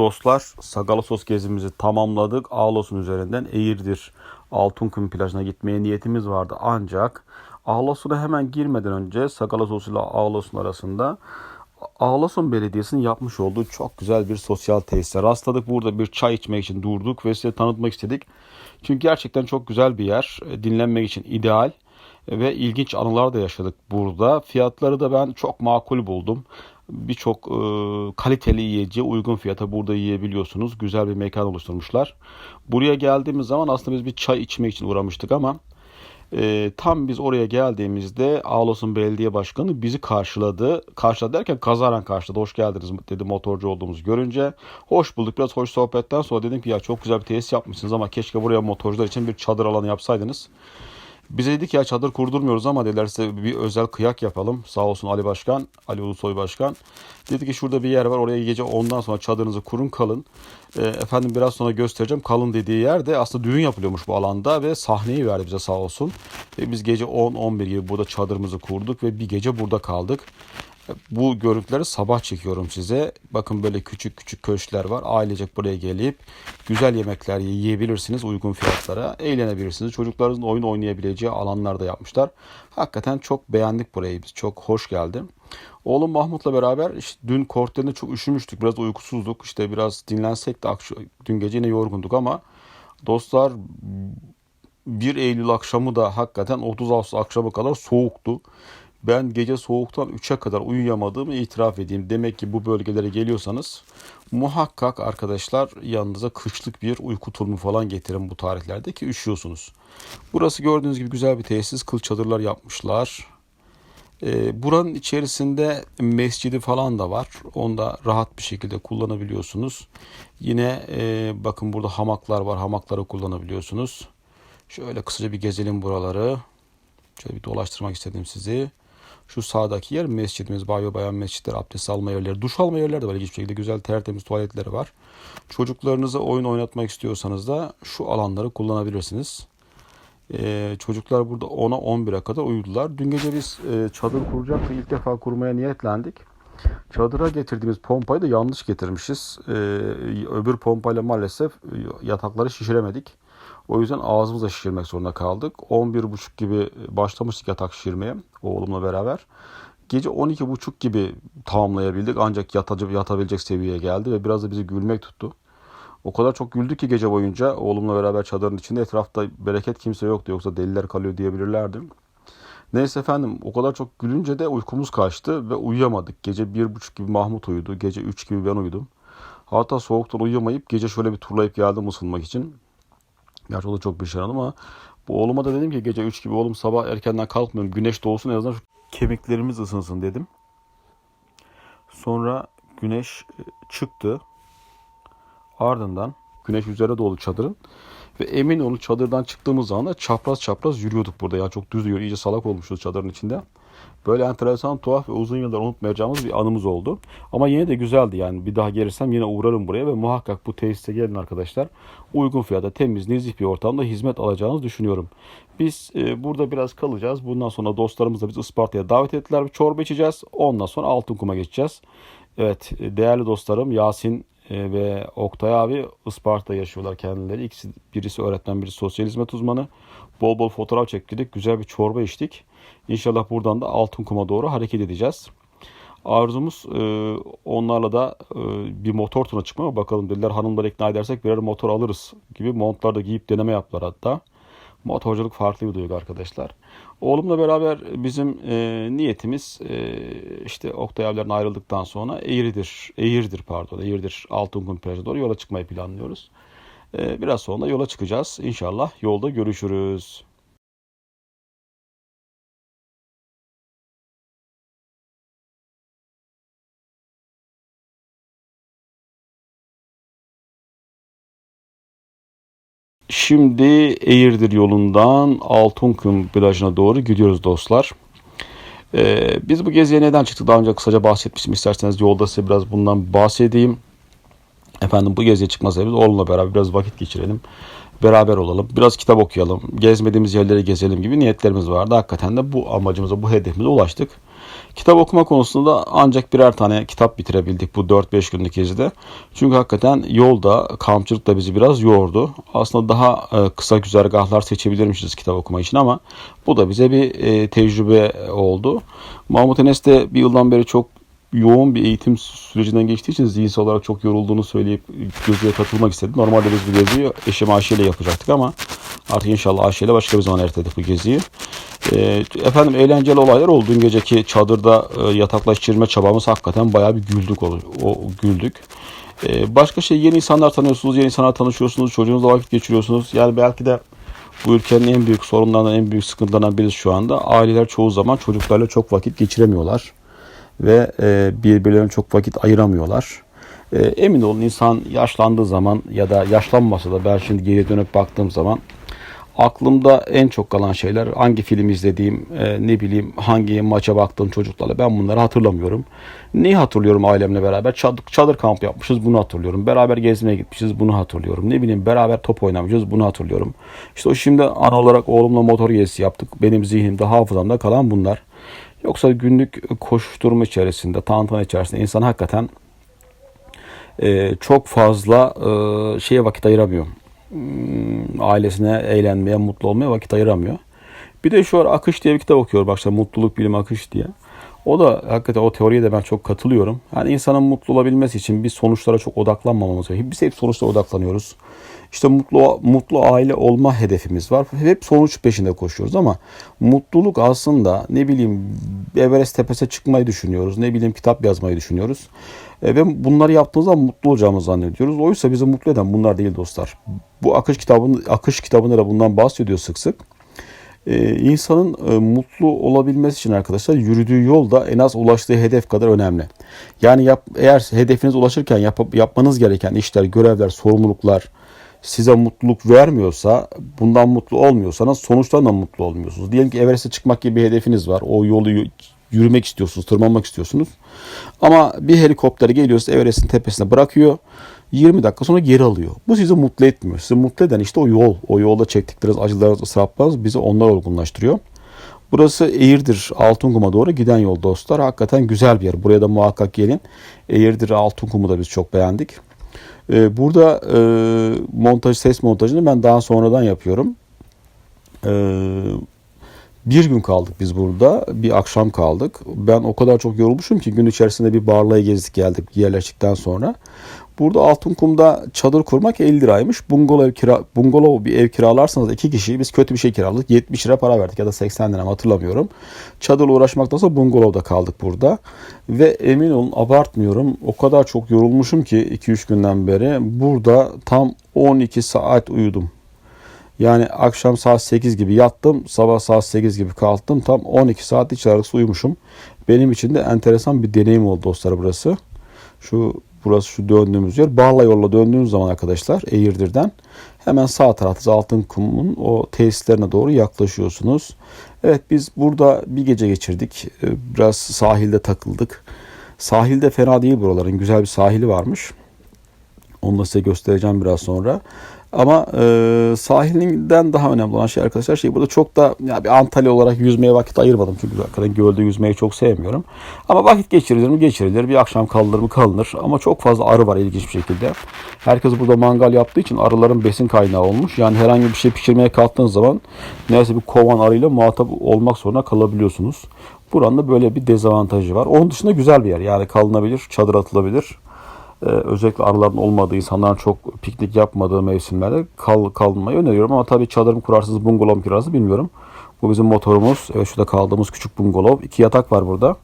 dostlar Sagalassos gezimizi tamamladık. Ağlos'un üzerinden Eğirdir Altınkum plajına gitmeye niyetimiz vardı. Ancak Ağlos'a hemen girmeden önce Sagalassos ile Ağlos'un arasında Ağlason Belediyesi'nin yapmış olduğu çok güzel bir sosyal tesise rastladık. Burada bir çay içmek için durduk ve size tanıtmak istedik. Çünkü gerçekten çok güzel bir yer. Dinlenmek için ideal ve ilginç anılar da yaşadık burada. Fiyatları da ben çok makul buldum. Birçok e, kaliteli yiyeceği uygun fiyata burada yiyebiliyorsunuz. Güzel bir mekan oluşturmuşlar. Buraya geldiğimiz zaman aslında biz bir çay içmek için uğramıştık ama e, tam biz oraya geldiğimizde Ağlos'un belediye başkanı bizi karşıladı. Karşıladı derken kazaran karşıladı. Hoş geldiniz dedi motorcu olduğumuzu görünce. Hoş bulduk. Biraz hoş sohbetten sonra dedim ki ya çok güzel bir tesis yapmışsınız ama keşke buraya motorcular için bir çadır alanı yapsaydınız. Bize dedik ya çadır kurdurmuyoruz ama dediler size bir özel kıyak yapalım. Sağ olsun Ali Başkan, Ali Ulusoy Başkan. Dedi ki şurada bir yer var oraya gece ondan sonra çadırınızı kurun kalın. E, efendim biraz sonra göstereceğim. Kalın dediği yerde aslında düğün yapılıyormuş bu alanda ve sahneyi verdi bize sağ olsun. Ve biz gece 10-11 gibi burada çadırımızı kurduk ve bir gece burada kaldık. Bu görüntüleri sabah çekiyorum size. Bakın böyle küçük küçük köşkler var. Ailecek buraya gelip güzel yemekler yiyebilirsiniz uygun fiyatlara. Eğlenebilirsiniz. Çocuklarınızın oyun oynayabileceği alanlar da yapmışlar. Hakikaten çok beğendik burayı biz. Çok hoş geldi. Oğlum Mahmut'la beraber işte dün kortlarında çok üşümüştük. Biraz uykusuzduk. İşte biraz dinlensek de dün gece yine yorgunduk ama dostlar 1 Eylül akşamı da hakikaten 30 Ağustos akşamı kadar soğuktu. Ben gece soğuktan 3'e kadar uyuyamadığımı itiraf edeyim. Demek ki bu bölgelere geliyorsanız muhakkak arkadaşlar yanınıza kışlık bir uyku tulumu falan getirin bu tarihlerde ki üşüyorsunuz. Burası gördüğünüz gibi güzel bir tesis. Kıl çadırlar yapmışlar. Ee, buranın içerisinde mescidi falan da var. Onu da rahat bir şekilde kullanabiliyorsunuz. Yine e, bakın burada hamaklar var. Hamakları kullanabiliyorsunuz. Şöyle kısaca bir gezelim buraları. Şöyle bir dolaştırmak istedim sizi. Şu sağdaki yer mescidimiz. Banyo bayan mescitler, abdest alma yerleri, duş alma yerleri de var. İlginç şekilde güzel tertemiz tuvaletleri var. Çocuklarınıza oyun oynatmak istiyorsanız da şu alanları kullanabilirsiniz. Ee, çocuklar burada 10'a 11'e kadar uyudular. Dün gece biz e, çadır kuracaktık. İlk defa kurmaya niyetlendik. Çadıra getirdiğimiz pompayı da yanlış getirmişiz. Ee, öbür pompayla maalesef yatakları şişiremedik. O yüzden ağzımıza şişirmek zorunda kaldık. 11.30 gibi başlamıştık yatak şişirmeye oğlumla beraber. Gece 12.30 gibi tamamlayabildik ancak yatacı, yatabilecek seviyeye geldi ve biraz da bizi gülmek tuttu. O kadar çok güldük ki gece boyunca oğlumla beraber çadırın içinde etrafta bereket kimse yoktu yoksa deliler kalıyor diyebilirlerdi. Neyse efendim o kadar çok gülünce de uykumuz kaçtı ve uyuyamadık. Gece bir buçuk gibi Mahmut uyudu. Gece üç gibi ben uyudum. Hatta soğuktan uyuyamayıp gece şöyle bir turlayıp geldim ısınmak için. Gerçi o da çok şey ama bu oğluma da dedim ki gece 3 gibi oğlum sabah erkenden kalkmıyorum. Güneş doğsun en azından şu kemiklerimiz ısınsın dedim. Sonra güneş e, çıktı. Ardından güneş üzerine doğdu çadırın. Ve emin olun çadırdan çıktığımız zaman çapraz çapraz yürüyorduk burada. Ya çok düz yürüyor. İyice salak olmuşuz çadırın içinde. Böyle enteresan, tuhaf ve uzun yıllar unutmayacağımız bir anımız oldu. Ama yine de güzeldi yani. Bir daha gelirsem yine uğrarım buraya ve muhakkak bu tesise gelin arkadaşlar. Uygun fiyata, temiz, nezih bir ortamda hizmet alacağınızı düşünüyorum. Biz e, burada biraz kalacağız. Bundan sonra dostlarımız da biz Isparta'ya davet ettiler. Bir çorba içeceğiz. Ondan sonra Altınkum'a geçeceğiz. Evet e, değerli dostlarım Yasin e, ve Oktay abi Isparta yaşıyorlar kendileri. İkisi, birisi öğretmen, birisi sosyal hizmet uzmanı. Bol bol fotoğraf çektik. Güzel bir çorba içtik. İnşallah buradan da altın kuma doğru hareket edeceğiz. Arzumuz e, onlarla da e, bir motor turuna çıkmaya bakalım dediler. Hanımları ikna edersek birer motor alırız gibi montlar da giyip deneme yaptılar hatta. Motorculuk farklı bir duygu arkadaşlar. Oğlumla beraber bizim e, niyetimiz e, işte Oktay abilerin ayrıldıktan sonra Eğirdir, Eğirdir pardon, Eğirdir Altınkum plajına doğru yola çıkmayı planlıyoruz. E, biraz sonra yola çıkacağız. İnşallah yolda görüşürüz. Şimdi Eğirdir yolundan Altınkum plajına doğru gidiyoruz dostlar. Ee, biz bu geziye neden çıktık daha önce kısaca bahsetmiştim. İsterseniz yolda size biraz bundan bahsedeyim. Efendim bu geziye çıkma sebebimiz oğlumla beraber biraz vakit geçirelim. Beraber olalım. Biraz kitap okuyalım. Gezmediğimiz yerleri gezelim gibi niyetlerimiz vardı. Hakikaten de bu amacımıza, bu hedefimize ulaştık. Kitap okuma konusunda ancak birer tane kitap bitirebildik bu 4-5 günlük gezide. Çünkü hakikaten yolda, kampçılık da bizi biraz yordu. Aslında daha e, kısa güzergahlar seçebilirmişiz kitap okuma için ama bu da bize bir e, tecrübe oldu. Mahmut Enes de bir yıldan beri çok yoğun bir eğitim sürecinden geçtiği için zihinsel olarak çok yorulduğunu söyleyip geziye katılmak istedi. Normalde biz bu geziyi eşim Ayşe ile yapacaktık ama artık inşallah Ayşe ile başka bir zaman erteledik bu geziyi. Ee, efendim eğlenceli olaylar oldu. Dün geceki çadırda e, yataklaştırma çabamız hakikaten bayağı bir güldük. O, o güldük. Ee, başka şey yeni insanlar tanıyorsunuz, yeni insanlar tanışıyorsunuz, çocuğunuzla vakit geçiriyorsunuz. Yani belki de bu ülkenin en büyük sorunlarından, en büyük sıkıntılarından birisi şu anda. Aileler çoğu zaman çocuklarla çok vakit geçiremiyorlar ve e, birbirlerine çok vakit ayıramıyorlar. E, emin olun insan yaşlandığı zaman ya da yaşlanmasa da ben şimdi geriye dönüp baktığım zaman aklımda en çok kalan şeyler hangi film izlediğim, e, ne bileyim hangi maça baktığım çocuklarla ben bunları hatırlamıyorum. Neyi hatırlıyorum ailemle beraber? Çadır, çadır kamp yapmışız bunu hatırlıyorum. Beraber gezmeye gitmişiz bunu hatırlıyorum. Ne bileyim beraber top oynamışız bunu hatırlıyorum. İşte o şimdi ana olarak oğlumla motor gezisi yaptık. Benim zihnimde hafızamda kalan bunlar. Yoksa günlük koşturma içerisinde, tantana içerisinde insan hakikaten e, çok fazla e, şeye vakit ayıramıyor. Hmm, ailesine eğlenmeye, mutlu olmaya vakit ayıramıyor. Bir de şu an Akış diye bir kitap okuyor. Bak işte Mutluluk Bilimi Akış diye. O da hakikaten o teoriye de ben çok katılıyorum. Yani insanın mutlu olabilmesi için biz sonuçlara çok odaklanmamamız gerekiyor. Biz hep sonuçlara odaklanıyoruz. İşte mutlu mutlu aile olma hedefimiz var. Hep sonuç peşinde koşuyoruz ama mutluluk aslında ne bileyim Everest tepesine çıkmayı düşünüyoruz. Ne bileyim kitap yazmayı düşünüyoruz. E, ve bunları yaptığımız zaman mutlu olacağımızı zannediyoruz. Oysa bizi mutlu eden bunlar değil dostlar. Bu akış kitabının akış kitabında da bundan bahsediyor sık sık. Ee, insanın e, mutlu olabilmesi için arkadaşlar yürüdüğü yol da en az ulaştığı hedef kadar önemli. Yani yap, eğer hedefinize ulaşırken yap, yapmanız gereken işler, görevler, sorumluluklar size mutluluk vermiyorsa, bundan mutlu olmuyorsanız sonuçtan da mutlu olmuyorsunuz. Diyelim ki Everest'e çıkmak gibi bir hedefiniz var. O yolu yürümek istiyorsunuz, tırmanmak istiyorsunuz. Ama bir helikopter geliyor Everest'in tepesine bırakıyor. 20 dakika sonra geri alıyor. Bu sizi mutlu etmiyor. Sizi mutlu eden işte o yol. O yolda çektikleriniz acılarınız, ısraplarınız bizi onlar olgunlaştırıyor. Burası Eğirdir Altınkum'a doğru giden yol dostlar. Hakikaten güzel bir yer. Buraya da muhakkak gelin. Eğirdir Altınkum'u da biz çok beğendik. Ee, burada e, montaj, ses montajını ben daha sonradan yapıyorum. Ee, bir gün kaldık biz burada. Bir akşam kaldık. Ben o kadar çok yorulmuşum ki gün içerisinde bir barlaya gezdik geldik yerleştikten sonra. Burada Altınkum'da çadır kurmak 50 liraymış. Bungalov, kira, bungalov bir ev kiralarsanız iki kişi biz kötü bir şey kiraladık. 70 lira para verdik ya da 80 lira hatırlamıyorum. Çadırla uğraşmaktansa bungalovda kaldık burada. Ve emin olun abartmıyorum. O kadar çok yorulmuşum ki 2-3 günden beri. Burada tam 12 saat uyudum. Yani akşam saat 8 gibi yattım. Sabah saat 8 gibi kalktım. Tam 12 saat hiç aralıksız uyumuşum. Benim için de enteresan bir deneyim oldu dostlar burası. Şu Burası şu döndüğümüz yer. Barla yolla döndüğünüz zaman arkadaşlar Eğirdir'den hemen sağ tarafta Altın Kum'un o tesislerine doğru yaklaşıyorsunuz. Evet biz burada bir gece geçirdik. Ee, biraz sahilde takıldık. Sahilde fena değil buraların. Güzel bir sahili varmış. Onu da size göstereceğim biraz sonra. Ama e, sahilinden daha önemli olan şey arkadaşlar şey burada çok da ya bir Antalya olarak yüzmeye vakit ayırmadım. Çünkü hakikaten gölde yüzmeyi çok sevmiyorum. Ama vakit geçirilir mi? Geçirilir. Bir akşam kalınır mı? Kalınır. Ama çok fazla arı var ilginç bir şekilde. Herkes burada mangal yaptığı için arıların besin kaynağı olmuş. Yani herhangi bir şey pişirmeye kalktığınız zaman neyse bir kovan arıyla muhatap olmak zorunda kalabiliyorsunuz. Buranın da böyle bir dezavantajı var. Onun dışında güzel bir yer. Yani kalınabilir, çadır atılabilir e, özellikle arıların olmadığı, insanların çok piknik yapmadığı mevsimlerde kal, kalmayı öneriyorum. Ama tabii çadırım kurarsınız, bungalov kurarsınız bilmiyorum. Bu bizim motorumuz. Evet şurada kaldığımız küçük bungalov. İki yatak var burada.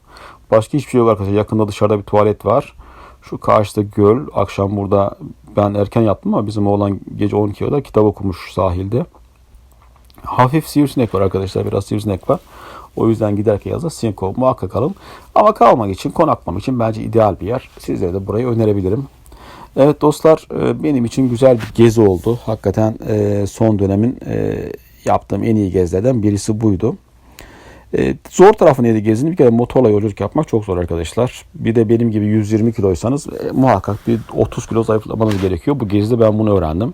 Başka hiçbir şey yok arkadaşlar. Yakında dışarıda bir tuvalet var. Şu karşıda göl. Akşam burada ben erken yattım ama bizim oğlan gece 12'de kitap okumuş sahilde. Hafif sivrisinek var arkadaşlar. Biraz sivrisinek var. O yüzden giderken yazda Sinko muhakkak alın. Ama kalmak için, konaklamak için bence ideal bir yer. Sizlere de burayı önerebilirim. Evet dostlar e, benim için güzel bir gezi oldu. Hakikaten e, son dönemin e, yaptığım en iyi gezilerden birisi buydu. Zor tarafı neydi gezinin? Bir kere motorla yolculuk yapmak çok zor arkadaşlar. Bir de benim gibi 120 kiloysanız muhakkak bir 30 kilo zayıflamanız gerekiyor. Bu gezide ben bunu öğrendim.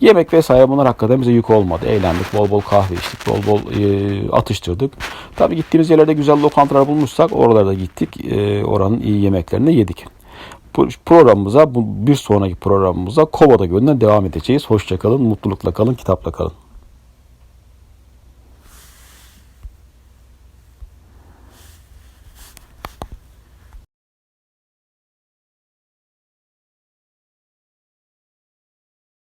Yemek vesaire bunlar hakikaten bize yük olmadı. Eğlendik, bol bol kahve içtik, bol bol e, atıştırdık. Tabii gittiğimiz yerlerde güzel lokantalar bulmuşsak oralarda gittik. E, oranın iyi yemeklerini yedik. Programımıza, bir sonraki programımıza Kovada Gölü'nden devam edeceğiz. Hoşçakalın, mutlulukla kalın, kitapla kalın.